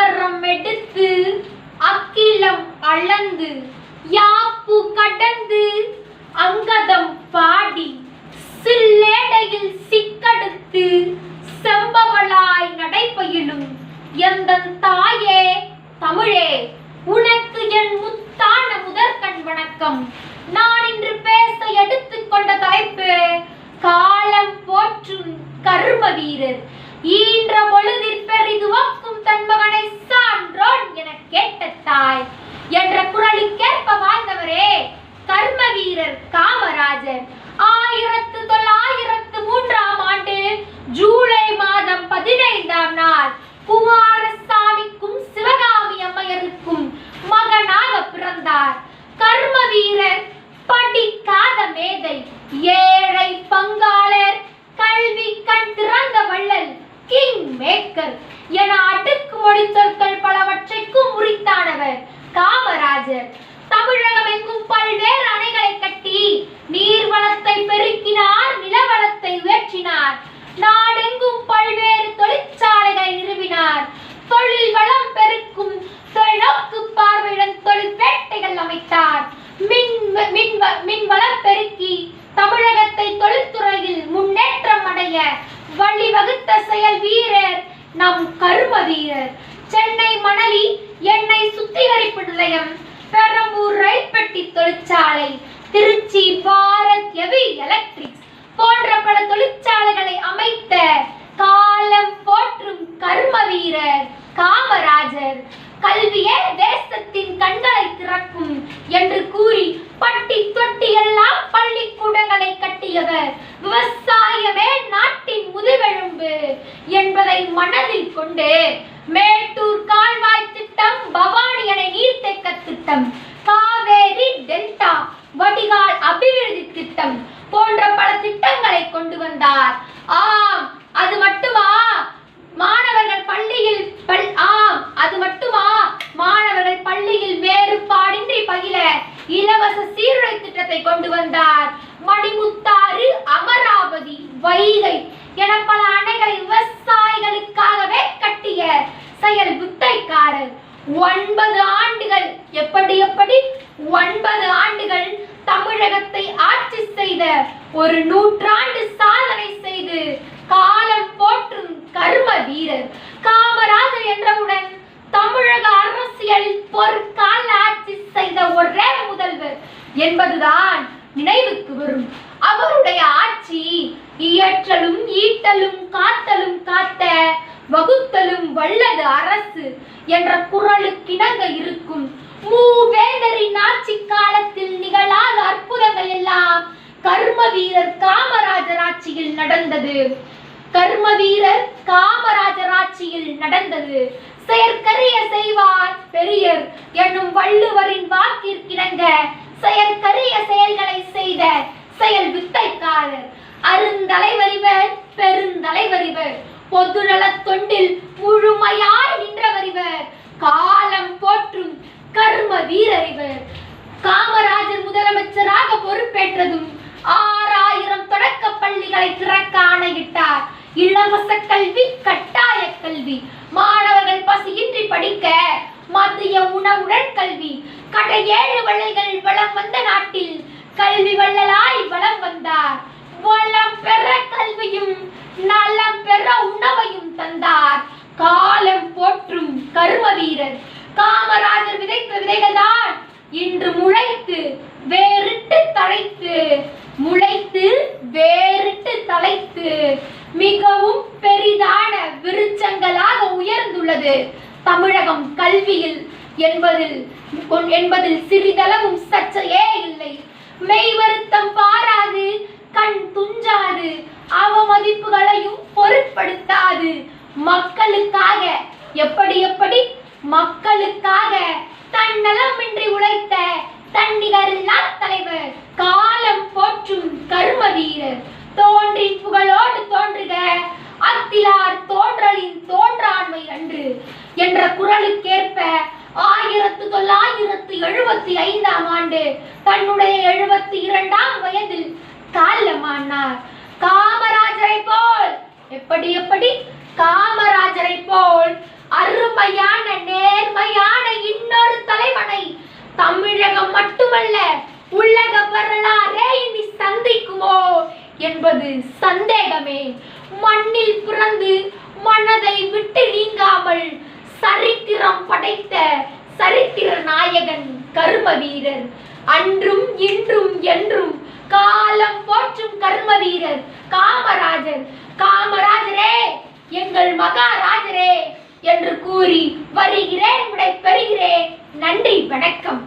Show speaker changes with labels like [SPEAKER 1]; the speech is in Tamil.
[SPEAKER 1] அகரம் எடுத்து அக்கிலம் அளந்து யாப்பு கடந்து அங்கதம் பாடி சில்லேடையில் சிக்கடுத்து செம்பவளாய் நடைபயிலும் எந்தன் தாயே தமிழே உனக்கு என் முத்தான முதற்கண் வணக்கம். நான் இன்று பேச எடுத்துக்கொண்ட தலைப்பு காலம் போற்றும் கர்ம வீரர். ஈன்ற பொழுதில் பெரிதுவக்கும் தன் மகனை சான்றோன் என கேட்ட தாய். என்ற குரலுக்கேற்ப வாழ்ந்தவரே கர்ம வீரர் காமராஜர். ஆயிரத்து தொள்ளாயிரத்து மூன்றாம் ஆண்டு ஜூலை மாதம் பதினைந்தாம் நாள் குமாரசாமிக்கும் சிவகாமி அம்மையருக்கும் மகனாக பிறந்தார். கர்ம வீரர் படிக்காத மேதை ஏ பங்காளர் கல்வி கண் திறந்த வள்ளல் கிங் மேக்கர் அடுக்கு மொழி சொற்கள் பலவற்றைக்கும் உரித்தானவர். காமராஜர் தமிழகம் எங்கும் பல்வேறு அணைகளை கட்டி நீர்வளத்தை பெருக்கினார் நிலவளத்தை உயர்த்தினார். நாடெங்கும் பல்வேறு நிலையம் பெரம்பூர் ரயில் பெட்டி தொழிற்சாலை திருச்சி பாரத் ஹெவி எலக்ட்ரிக்ஸ் போன்ற பல தொழிற்சாலைகளை அமைத்த காலம் போற்றும் கர்ம வீரர் காமராஜர் கல்வியே தேசத்தின் கண்களை திறக்கும் என்று கூறி பட்டி தொட்டி எல்லாம் பள்ளிக்கூடங்களை கட்டியவர். விவசாயமே நாட்டின் முதுகெலும்பு என்பதை மனதில் கொண்டு திட்டம் போன்ற பல திட்டங்களை கொண்டு வந்தார். ஆம் அது மட்டுமா? மாணவர்கள் பள்ளியில் ஆம் அது மட்டுமா? மாணவர்கள் பள்ளியில் வேறுபாடின்றி பகில இலவச சீருடை திட்டத்தை கொண்டு வந்தார். மணிமுத்தாறு அமராவதி வைகை என பல அணைகளை விவசாயிகளுக்காகவே கட்டிய செயல் புத்தைக்காரர் ஒன்பது ஆண்டுகள் எப்படி எப்படி? ஒன்பது ஆண்டுகள் தமிழகத்தை ஆட்சி செய்த ஒரு நூற்றாண்டு சாதனை செய்து காலம் போற்றும் கர்ம வீரர் காமராஜர் என்றவுடன் தமிழக அரசியலில் பொற்கால ஆட்சி செய்த ஒரே முதல்வர் என்பதுதான் நினைவுக்கு வரும். அவருடைய ஆட்சி இயற்றலும் ஈட்டலும் காத்தலும் காத்த வகுத்த வல்லது அரசு என்ற குரலுக்கிணங்க இருக்கும். மூவேந்தரின் ஆட்சி காலத்தில் நிகழாத அற்புதங்கள் எல்லாம் கர்ம வீரர் காமராஜர் ஆட்சியில் நடந்தது. கர்ம வீரர் காமராஜர் ஆட்சியில் நடந்தது. செயற்கரிய செய்வார் பெரியர் என்னும் வள்ளுவரின் வாக்கிற்கிணங்க செயற்கரிய செயல்களை செய்த செயல் வித்தைக்காரர். அருந்தலைவரிவர் பெருந்தலைவரிவர். பொதுநலத் தொண்டில் முழுமையாய் நின்றவரிவர் காலம் போற்றும் கர்ம வீரரிவர் காமராஜர் முதலமைச்சராக பொறுப்பேற்றதும் ஆறாயிரம் தொடக்க பள்ளிகளை திறக்க ஆணையிட்டார். இலவச கல்வி கட்டாய கல்வி. மாணவர்கள் பசியின்றி படிக்க மதிய உணவுடன் கல்வி. கடை ஏழு வள்ளல்கள் வளம் வந்த நாட்டில் கல்வி வள்ளலாய் வளம் வந்தார். வளம் பெற கல்வியும் நலம் பெற உணவையும் தந்தார் காலம் போற்றும் கரும வீரர் காமராஜர் விதைத்த விதைகள் தான் இன்று முளைத்து வேறிட்டு தழைத்து முளைத்து வேறிட்டு தழைத்து மிகவும் பெரிதான விருச்சங்களாக உயர்ந்துள்ளது. தமிழகம் கல்வியில் என்பதில் என்பதில் சிறிதளவும் சர்ச்சையே இல்லை. மெய் வருத்தம் பாராது கண் துஞ்சாது அவமதிப்புகளையும் பொருட்படுத்தாது. மக்களுக்காக எப்படி எப்படி மக்களுக்காக தன்னலமின்றி உழைத்த தன்னிகரில்லா தலைவர் காலம் போற்றும் கர்ம வீரர் தோன்றின் புகழோடு தோன்றுக அத்திலார் தோன்றலின் தோன்றாண்மை அன்று என்ற குரலுக்கேற்ப ஆயிரத்து தொள்ளாயிரத்து எழுபத்தி ஐந்தாம் ஆண்டு தன்னுடைய எழுபத்தி இரண்டாம் வயதில் காலமானார். காமராஜரை போல் எப்படி எப்படி காமராஜரை போல் அருமையான நேர்மையான இன்னொரு தலைவனை. தமிழகம் மட்டுமல்ல உலக வரலாறே இனி சந்திக்குமோ என்பது சந்தேகமே. மண்ணில் பிறந்து மனதை விட்டு நீங்காமல் சரித்திரம் படைத்த சரித்திர நாயகன் கர்ம வீரர் அன்றும் இன்றும் என்றும் காலம் போற்றும் கர்ம வீரர் காமராஜர். காமராஜரே எங்கள் மகாராஜரே. என்று கூறி வருகிறேன் விடை பெறுகிறேன் நன்றி வணக்கம்.